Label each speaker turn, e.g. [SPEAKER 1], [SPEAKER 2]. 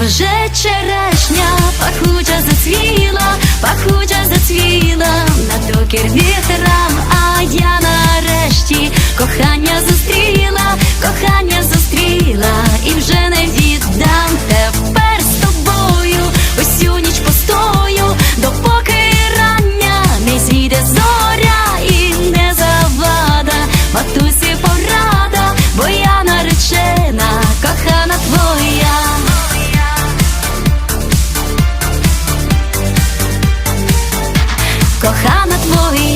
[SPEAKER 1] Вже черешня. Пахуча зацвіла, пахуча зацвіла. На докір вітрам, а я кохана твої.